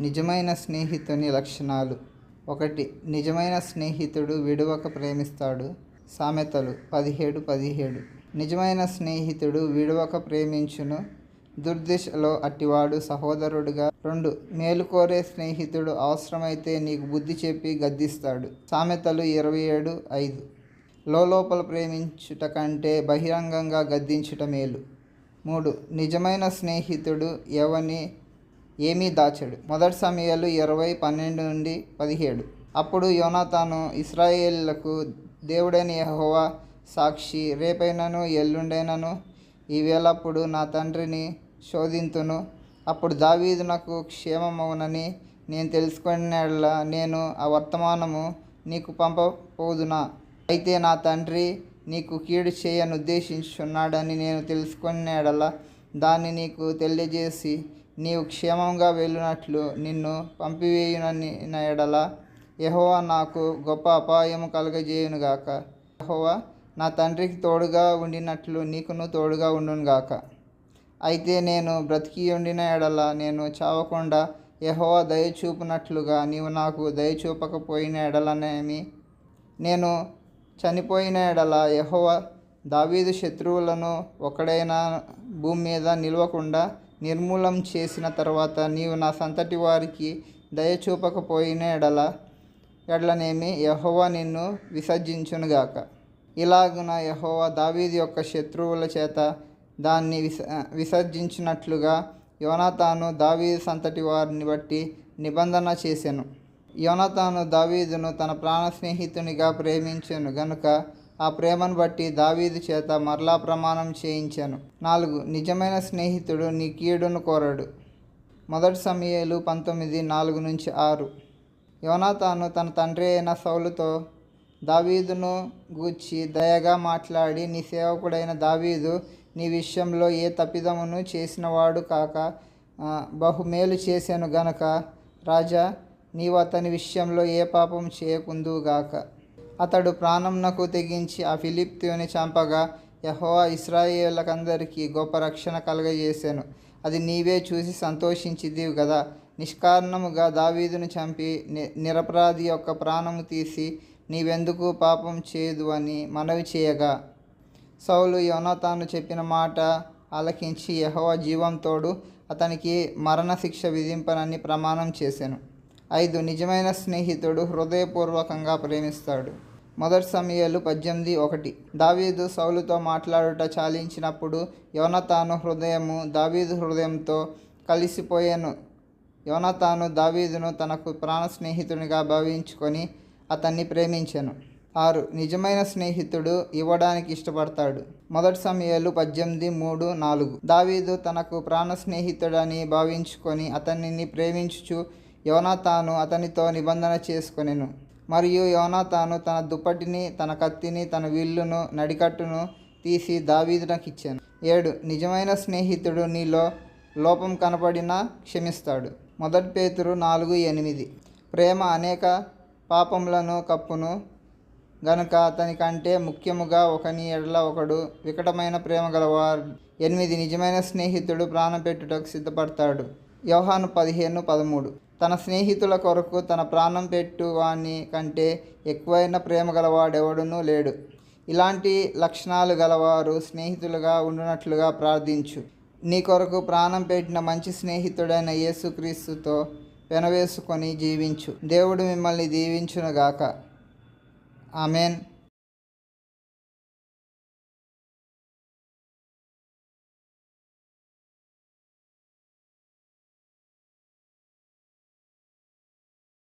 నిజమైన స్నేహితుని లక్షణాలు. ఒకటి నిజమైన స్నేహితుడు విడువక ప్రేమిస్తాడు. సామెతలు పదిహేడు పదిహేడు. నిజమైన స్నేహితుడు విడువక ప్రేమించును. దుర్దిశలో అట్టివాడు సహోదరుడుగా. రెండు మేలుకోరే స్నేహితుడు అవసరమైతే నీకు బుద్ధి చెప్పి గద్దిస్తాడు. సామెతలు ఇరవై ఏడు ఐదు. లోపల ప్రేమించుట కంటే బహిరంగంగా గద్దించుట మేలు. మూడు నిజమైన స్నేహితుడు ఎవని ఏమీ దాచడు. మొదటి సమయాలు ఇరవై పన్నెండు నుండి పదిహేడు. అప్పుడు యోనాతాను ఇస్రాయేళ్ళకు దేవుడైన యహోవా సాక్షి రేపైనను ఎల్లుండైనను ఈవేళప్పుడు నా తండ్రిని శోధింతును. అప్పుడు దావీదు నాకు క్షేమమవునని నేను తెలుసుకునేలా నేను ఆ వర్తమానము నీకు పంపపోదునా అయితే నా తండ్రి నీకు కీడు చేయను ఉద్దేశించున్నాడని నేను తెలుసుకునేడలా దాన్ని నీకు తెలియజేసి నీవు క్షేమంగా వెళ్ళినట్లు నిన్ను పంపివేయునని ఎడల. యహోవా నాకు గొప్ప అపాయము కలుగజేయునుగాక యహోవా నా తండ్రికి తోడుగా ఉండినట్లు నీకును తోడుగా ఉండునుగాక అయితే నేను బ్రతికి ఉండిన ఎడల నేను చావకుండా యహోవా దయచూపునట్లుగా నీవు నాకు దయ చూపకపోయిన ఎడలనేమి? నేను చనిపోయిన ఎడల యహోవా దావీదు శత్రువులను ఒకడైనా భూమి మీద నిలవకుండా నిర్మూలం చేసిన తర్వాత నీవు నా సంతటి వారికి దయ చూపకపోయిన ఎడల ఎడలనేమి యహోవా నిన్ను విసర్జించునుగాక ఇలాగున యహోవా దావీది యొక్క శత్రువుల చేత దాన్ని విస విసర్జించినట్లుగా యోనతాను దావీదు సంతటి వారిని బట్టి నిబంధన చేశాను యోనతాను దావీదును తన ప్రాణ స్నేహితునిగా ప్రేమించాను. గనుక ఆ ప్రేమను బట్టి దావీదు చేత మరలా ప్రమాణం చేయించాను. నాలుగు నిజమైన స్నేహితుడు నీ కీడును కోరడు. మొదటి సమయాలు పంతొమ్మిది నాలుగు నుంచి ఆరు. యోనాతాను తన తండ్రి అయిన సౌలుతో దావీదును గూర్చి దయగా మాట్లాడి నీ సేవకుడైన దావీదు నీ విషయంలో ఏ తప్పిదమును చేసినవాడు కాక బహుమేలు చేశాను గనక రాజా నీవు అతని విషయంలో ఏ పాపం చేయకుందుగాక అతడు ప్రాణంనకు తెగించి ఆ ఫిలిప్తుని చంపగా యహోవా ఇస్రాయేళ్ళకందరికీ గొప్ప రక్షణ కలగజేశాను అది నీవే చూసి సంతోషించిదివి కదా నిష్కారణముగా దావీదును చంపి ని- నిరపరాధి యొక్క ప్రాణము తీసి నీవెందుకు పాపం చేయదు అని మనవి చేయగా. సౌలు యోనతాను చెప్పిన మాట ఆలకించి యెహోవా జీవంతోడు అతనికి మరణశిక్ష విధింపనని ప్రమాణం చేశాను ఐదు నిజమైన స్నేహితుడు హృదయపూర్వకంగా ప్రేమిస్తాడు. మొదటి సమయాలు పద్దెనిమిది ఒకటి. దావీదు సౌలుతో మాట్లాడుట చాలించినప్పుడు యోనతాను హృదయము దావీదు హృదయంతో కలిసిపోయాను. యోనతాను దావీదును తనకు ప్రాణ స్నేహితునిగా భావించుకొని అతన్ని ప్రేమించాను. ఆరు నిజమైన స్నేహితుడు ఇవ్వడానికి ఇష్టపడతాడు. మొదటి సమయాలు పద్దెనిమిది మూడు నాలుగు. దావీదు తనకు ప్రాణ స్నేహితుడని భావించుకొని అతనిని ప్రేమించుచు యోనాతాను అతనితో నిబంధన చేసుకొనెను. మరియు యోనాతాను తన దుప్పటిని తన కత్తిని తన విల్లును నడికట్టును తీసి దావీదునకు ఇచ్చాను. ఏడు నిజమైన స్నేహితుడు నీలో లోపం కనపడినా క్షమిస్తాడు. మొదటి పేతురు నాలుగు ఎనిమిది. ప్రేమ అనేక పాపములను కప్పును గనుక అతని కంటే ముఖ్యముగా ఒకని ఎడల ఒకడు వికటమైన ప్రేమ గలవారు ఎనిమిది నిజమైన స్నేహితుడు ప్రాణం పెట్టుటకు సిద్ధపడతాడు. వ్యవహాను పదిహేను పదమూడు. తన స్నేహితుల కొరకు తన ప్రాణం పెట్టువాని కంటే ఎక్కువైన ప్రేమ గలవాడెవడునూ లేడు. ఇలాంటి లక్షణాలు గలవారు స్నేహితులుగా ఉండునట్లుగా ప్రార్థించు. నీ కొరకు ప్రాణం పెట్టిన మంచి స్నేహితుడైన యేసుక్రీస్తుతో పెనవేసుకొని జీవించు. దేవుడు మిమ్మల్ని దీవించునుగాక. ఆమెన్.